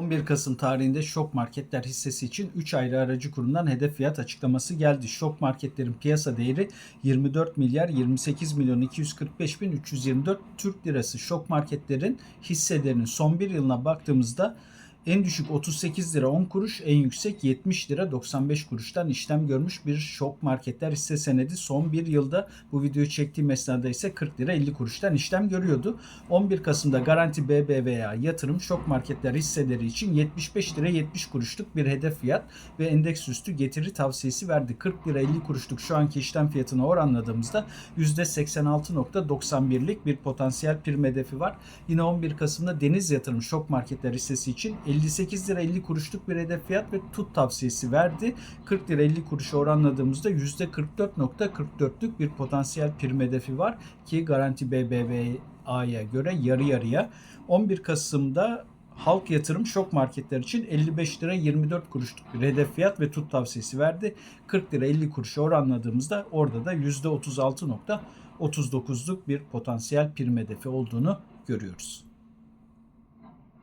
11 Kasım tarihinde Şok Marketler hissesi için 3 ayrı aracı kurumdan hedef fiyat açıklaması geldi. Şok Marketler'in piyasa değeri 24 milyar 28 milyon 245 bin 324 Türk lirası. Şok Marketler'in hisselerinin son bir yılına baktığımızda en düşük 38 lira 10 kuruş, en yüksek 70 lira 95 kuruştan işlem görmüş bir şok marketler hisse senedi. Son bir yılda bu videoyu çektiğim esnada ise 40 lira 50 kuruştan işlem görüyordu. 11 Kasım'da Garanti BBVA yatırım şok marketler hisseleri için 75 lira 70 kuruşluk bir hedef fiyat ve endeks üstü getiri tavsiyesi verdi. 40 lira 50 kuruşluk şu anki işlem fiyatına oranladığımızda %86.91'lik bir potansiyel prim hedefi var. Yine 11 Kasım'da Deniz Yatırım şok marketler hissesi için 58 lira 50 kuruşluk bir hedef fiyat ve tut tavsiyesi verdi. 40 lira 50 kuruşa oranladığımızda %44.44'lük bir potansiyel prim hedefi var ki Garanti BBVA'ya göre yarı yarıya. 11 Kasım'da Halk Yatırım şok marketler için 55 lira 24 kuruşluk bir hedef fiyat ve tut tavsiyesi verdi. 40 lira 50 kuruşa oranladığımızda orada da %36.39'luk bir potansiyel prim hedefi olduğunu görüyoruz.